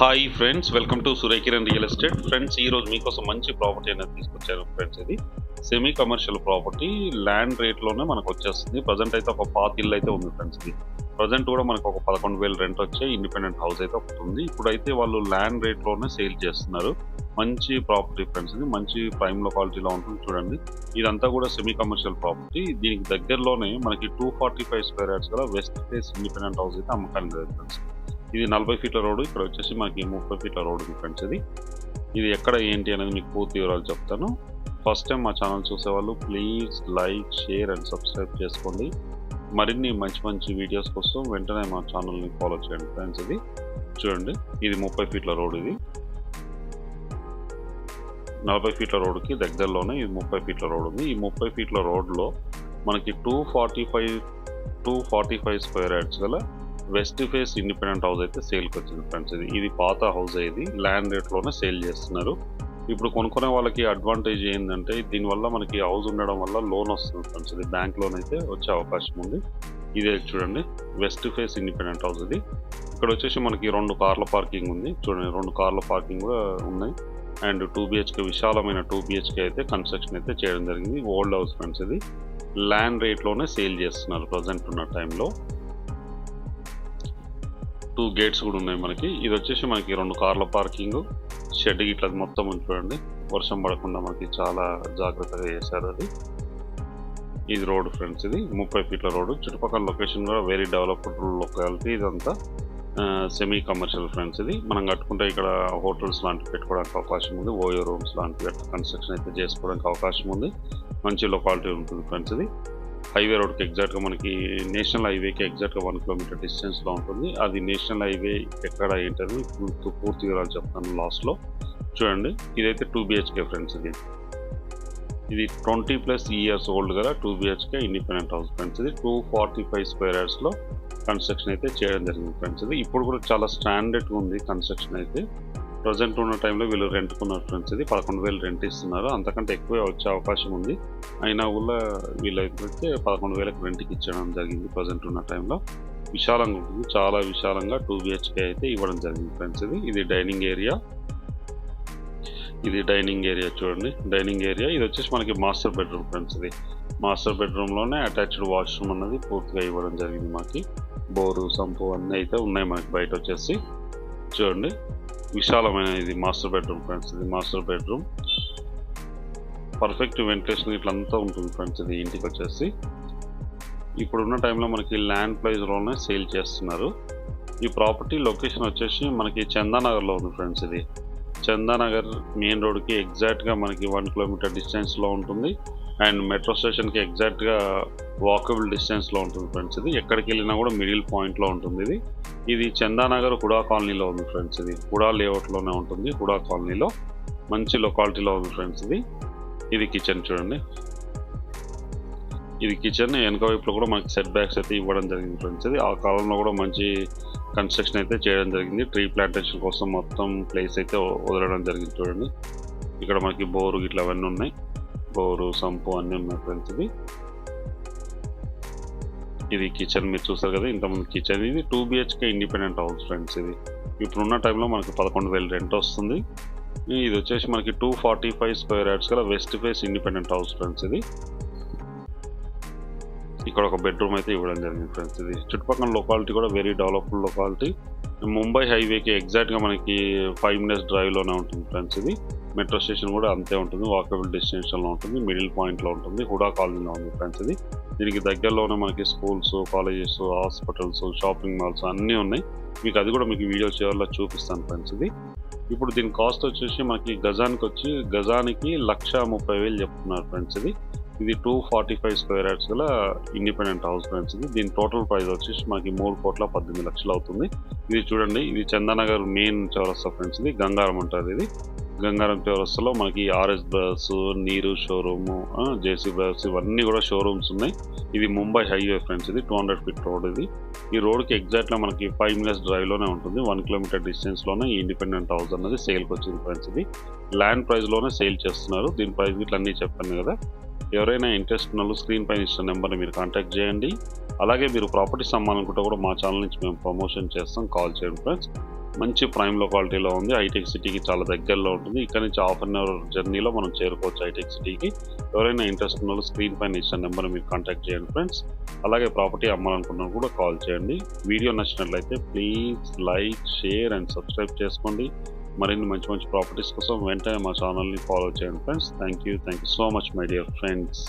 Hi friends welcome to Surekiran real estate. Friends ఈ రోజు మీకోసం మంచి ప్రాపర్టీ అనేది తీసుకొచ్చాను ఫ్రెండ్స్ ఇది. సెమీ కమర్షియల్ ప్రాపర్టీ ల్యాండ్ రేట్లోనే మనకు వచ్చేస్తుంది. ప్రజెంట్ అయితే ఒక పాత ఇల్లు అయితే ఉంది ఫ్రెండ్స్ ఇది. ప్రజెంట్ కూడా మనకు ఒక పదకొండు వేలు రెంట్ వచ్చే ఇండిపెండెంట్ హౌస్ అయితే ఒకటి ఉంది. ఇప్పుడైతే వాళ్ళు ల్యాండ్ రేట్లోనే సేల్ చేస్తున్నారు. మంచి ప్రాపర్టీ ఫ్రెండ్స్ ఇది. మంచి ప్రైమ్ లొకాలిటీలో ఉంటుంది చూడండి. ఇదంతా కూడా సెమీ కమర్షియల్ ప్రాపర్టీ దీనికి దగ్గరలోనే మనకి two forty five square yards గల వెస్ట్ ఫేస్ ఇండిపెండెంట్ హౌస్ అయితే అమ్మకానికి జరుగుతుంది. ఫ్రెండ్స్ ఇది నలభై ఫీట్ల రోడ్డు. ఇక్కడ వచ్చేసి మనకి ముప్పై ఫీట్ల రోడ్డు ఉంది ఫ్రెండ్స్ ఇది. ఇది ఎక్కడ ఏంటి అనేది మీకు పూర్తి వివరాలు చెప్తాను. ఫస్ట్ టైం మా ఛానల్ చూసేవాళ్ళు please like share and subscribe చేసుకోండి. మరిన్ని మంచి మంచి వీడియోస్ కోసం వెంటనే మా ఛానల్ని ఫాలో చేయండి ఫ్రెండ్స్ ఇది. చూడండి ఇది ముప్పై ఫీట్ల రోడ్ ఇది. నలభై ఫీట్ల రోడ్డుకి దగ్గరలోనే ఇది ముప్పై ఫీట్ల రోడ్ ఉంది. ఈ ముప్పై ఫీట్ల రోడ్లో మనకి two forty five two forty five square yards గల వెస్ట్ ఫేస్ ఇండిపెండెంట్ హౌస్ అయితే సేల్కి వచ్చింది ఫ్రెండ్స్ ఇది. ఇది పాత హౌస్ ఇది. ల్యాండ్ రేట్లోనే సేల్ చేస్తున్నారు. ఇప్పుడు కొనుక్కునే వాళ్ళకి అడ్వాంటేజ్ ఏంటంటే దీనివల్ల మనకి హౌస్ ఉండడం వల్ల లోన్ వస్తుంది ఫ్రెండ్స్. ఇది బ్యాంక్ లోన్ అయితే వచ్చే అవకాశం ఉంది. ఇదే చూడండి. వెస్ట్ ఫేస్ ఇండిపెండెంట్ హౌస్ ఇది. ఇక్కడ వచ్చేసి మనకి రెండు కార్ల పార్కింగ్ ఉంది. చూడండి రెండు కార్ల పార్కింగ్ కూడా ఉన్నాయి. అండ్ టూ బిహెచ్కే విశాలమైన టూ బిహెచ్కే అయితే కన్స్ట్రక్షన్ అయితే చేయడం జరిగింది. ఓల్డ్ హౌస్ ఫ్రెండ్స్ ఇది. ల్యాండ్ రేట్లోనే సేల్ చేస్తున్నారు ప్రజెంట్ ఉన్న టైంలో. టూ గేట్స్ కూడా ఉన్నాయి మనకి. ఇది వచ్చేసి మనకి రెండు కార్ల పార్కింగ్. షెడ్ ఇట్లా మొత్తం ఉంచుకోండి చూడండి. వర్షం పడకుండా మనకి చాలా జాగ్రత్తగా చేశారు అది. ఇది రోడ్ ఫ్రెండ్స్ ఇది. ముప్పై ఫీట్ల రోడ్ చుట్టుపక్కల లొకేషన్ కూడా వెరీ డెవలప్డ్ లొకాలిటీ ఇదంతా. సెమీ కమర్షియల్ ఫ్రెండ్స్ ఇది. మనం కట్టుకుంటే ఇక్కడ హోటల్స్ లాంటివి పెట్టుకోవడానికి అవకాశం ఉంది. ఓయో రూమ్స్ లాంటివి కన్స్ట్రక్షన్ అయితే చేసుకోవడానికి అవకాశం ఉంది. మంచి లొకాలిటీ ఉంటుంది ఫ్రెండ్స్ ఇది. హైవే రోడ్కి ఎగ్జాక్ట్గా మనకి నేషనల్ హైవేకి ఎగ్జాక్ట్గా వన్ కిలోమీటర్ డిస్టెన్స్లో ఉంటుంది. అది నేషనల్ హైవే ఎక్కడ ఏంటని పూర్తి పూర్తి వివరాలు చెప్తాను లాస్ట్లో. చూడండి ఇదైతే టూ బిహెచ్కే ఫ్రెండ్స్ ఇది. ఇది ట్వంటీ ప్లస్ ఇయర్స్ ఓల్డ్ కదా two BHK independent house friends ఇది. టూ ఫార్టీ ఫైవ్ స్క్వేర్ యార్డ్స్లో కన్స్ట్రక్షన్ అయితే చేయడం జరిగింది ఫ్రెండ్స్ ఇది. ఇప్పుడు కూడా చాలా స్టాండర్డ్గా ఉంది కన్స్ట్రక్షన్ అయితే. ప్రజెంట్ ఉన్న టైంలో వీళ్ళు రెంట్కున్నారు ఫ్రెండ్స్ ఇది. పదకొండు వేలు రెంట్ ఇస్తున్నారు. అంతకంటే ఎక్కువే వచ్చే అవకాశం ఉంది. అయినా కూడా వీళ్ళైతే పదకొండు వేలకు రెంట్కి ఇచ్చడం జరిగింది ప్రజెంట్ ఉన్న టైంలో. విశాలంగా ఉంటుంది. చాలా విశాలంగా టూ బిహెచ్కే అయితే ఇవ్వడం జరిగింది ఫ్రెండ్స్ ఇది. ఇది డైనింగ్ ఏరియా. ఇది డైనింగ్ ఏరియా చూడండి. Dining area. ఇది వచ్చేసి మనకి మాస్టర్ బెడ్రూమ్ ఫ్రెండ్స్ ఇది. మాస్టర్ బెడ్రూమ్లోనే అటాచ్డ్ వాష్రూమ్ అన్నది పూర్తిగా ఇవ్వడం జరిగింది మనకి బోరు సంపు అన్నీ అయితే ఉన్నాయి మనకి బయట వచ్చేసి. చూడండి. విశాలమైన ఇది మాస్టర్ బెడ్రూమ్ ఫ్రెండ్స్ ఇది మాస్టర్ బెడ్రూమ్. పర్ఫెక్ట్ వెంటిలేషన్ ఇట్లంతా ఉంటుంది ఫ్రెండ్స్ ఇది ఇంటికి వచ్చేసి. ఇప్పుడున్న టైంలో మనకి ల్యాండ్ ప్రైస్లోనే సేల్ చేస్తున్నారు. ఈ ప్రాపర్టీ లొకేషన్ వచ్చేసి మనకి చందానగర్లో ఉంది ఫ్రెండ్స్ ఇది. చందానగర్ మెయిన్ రోడ్కి ఎగ్జాక్ట్గా మనకి వన్ కిలోమీటర్ డిస్టెన్స్లో ఉంటుంది. అండ్ మెట్రో స్టేషన్కి ఎగ్జాక్ట్గా వాకబుల్ డిస్టెన్స్లో ఉంటుంది ఫ్రెండ్స్ ఇది. ఎక్కడికి వెళ్ళినా కూడా మిడిల్ పాయింట్లో ఉంటుంది ఇది. ఇది చందానగర్ హుడా కాలనీలో ఉంది ఫ్రెండ్స్ ఇది. హుడా లేఅవుట్లోనే ఉంటుంది హుడా కాలనీలో. మంచి లొకాలిటీలో ఉంది ఫ్రెండ్స్ ఇది. ఇది కిచెన్ చూడండి. ఇది కిచెన్ వెనక వైపులో కూడా మనకి సెట్ బ్యాక్స్ అయితే ఇవ్వడం జరిగింది ఫ్రెండ్స్ ఇది ఆ కాలంలో కూడా మంచి కన్స్ట్రక్షన్ అయితే చేయడం జరిగింది. ట్రీ ప్లాంటేషన్ కోసం మొత్తం ప్లేస్ అయితే వదలడం జరిగింది చూడండి. ఇక్కడ మనకి బోరు ఇట్లా అవన్నీ ఉన్నాయి. బోరు సంపు అన్నీ ఉన్నాయి ఫ్రెండ్స్ ఇది. ఇది కిచెన్ మీరు చూస్తారు కదా ఇంతమంది కిచెన్ ఇది two BHK independent house friends ఇది. ఇప్పుడున్న టైంలో మనకి పదకొండు వేలు రెంట్ వస్తుంది. ఇది వచ్చేసి మనకి two forty five square yards గల west face independent house friends ఇది. ఇక్కడ ఒక బెడ్రూమ్ అయితే ఇవ్వడం జరిగింది ఫ్రెండ్స్ ఇది చుట్టుపక్కల లొకాలిటీ కూడా వెరీ డెవలప్డ్ లొకాలిటీ ముంబై హైవేకి ఎగ్జాక్ట్గా మనకి ఫైవ్ మినిట్స్ డ్రైవ్లోనే ఉంటుంది ఫ్రెండ్స్ ఇది. మెట్రో స్టేషన్ కూడా అంతే ఉంటుంది వాకబుల్ డెస్టినేషన్లో ఉంటుంది మిడిల్ పాయింట్లో ఉంటుంది హుడా కాలనీలో ఉంది ఫ్రెండ్స్ ఇది. దీనికి దగ్గరలోనే మనకి schools colleges hospitals shopping malls అన్నీ ఉన్నాయి. మీకు అది కూడా మీకు వీడియో చివరిలో చూపిస్తాను ఫ్రెండ్స్ ఇది. ఇప్పుడు దీని కాస్ట్ వచ్చేసి మనకి గజానికి వచ్చి గజానికి లక్ష ముప్పై వేలు చెప్తున్నారు ఫ్రెండ్స్ ఇది. ఇది two forty five square yards గల ఇండిపెండెంట్ హౌస్ ఫ్రెండ్స్ ఇది. దీని టోటల్ ప్రైస్ వచ్చేసి మనకి మూడు కోట్ల పద్దెనిమిది లక్షలు అవుతుంది. ఇది చూడండి ఇది చందానగర్ మెయిన్ చౌరస్తా ఫ్రెండ్స్ ఇది. గంగారం అంటారు ఇది. గంగారం చౌరస్తాలో మనకి ఆర్ఎస్ బ్రదర్స్ నీరు షోరూము జేసీ బ్రదర్స్ ఇవన్నీ కూడా షోరూమ్స్ ఉన్నాయి. ఇది ముంబై హైవే ఫ్రెండ్స్ ఇది టూ హండ్రెడ్ ఫీట్ రోడ్ ఇది. ఈ రోడ్కి ఎగ్జాక్ట్గా మనకి ఫైవ్ మినిట్స్ డ్రైవ్లోనే ఉంటుంది. వన్ కిలోమీటర్ డిస్టెన్స్లోనే ఈ ఇండిపెండెంట్ హౌస్ అన్నది సేల్కి వచ్చింది ఫ్రెండ్స్ ఇది. ల్యాండ్ ప్రైస్లోనే సేల్ చేస్తున్నారు. దీని ప్రైస్ ఇట్లా అన్నీ చెప్పాను కదా. ఎవరైనా ఇంట్రెస్ట్ ఉన్న స్క్రీన్ పైన ఇచ్చిన నెంబర్ని మీరు కాంటాక్ట్ చేయండి. అలాగే మీరు ప్రాపర్టీస్ అమ్మాలనుకుంటే కూడా మా ఛానల్ నుంచి మేము ప్రమోషన్ చేస్తాం కాల్ చేయండి ఫ్రెండ్స్. మంచి ప్రైమ్ లొకాలిటీలో ఉంది. హైటెక్ సిటీకి చాలా దగ్గరలో ఉంటుంది. ఇక్కడ నుంచి హాఫ్ అన్ అవర్ జర్నీలో మనం చేరుకోవచ్చు హైటెక్ సిటీకి. ఎవరైనా ఇంట్రెస్ట్ ఉన్న స్క్రీన్ పైన ఇచ్చిన నెంబర్ మీరు కాంటాక్ట్ చేయండి ఫ్రెండ్స్. అలాగే ప్రాపర్టీ అమ్మాలనుకున్నా కూడా కాల్ చేయండి. వీడియో నచ్చినట్లయితే please like share and subscribe చేసుకోండి. మరిన్ని మంచి మంచి ప్రాపర్టీస్ కోసం వెంటనే మా ఛానల్ని ఫాలో చేయండి friends thank you thank you so much my dear friends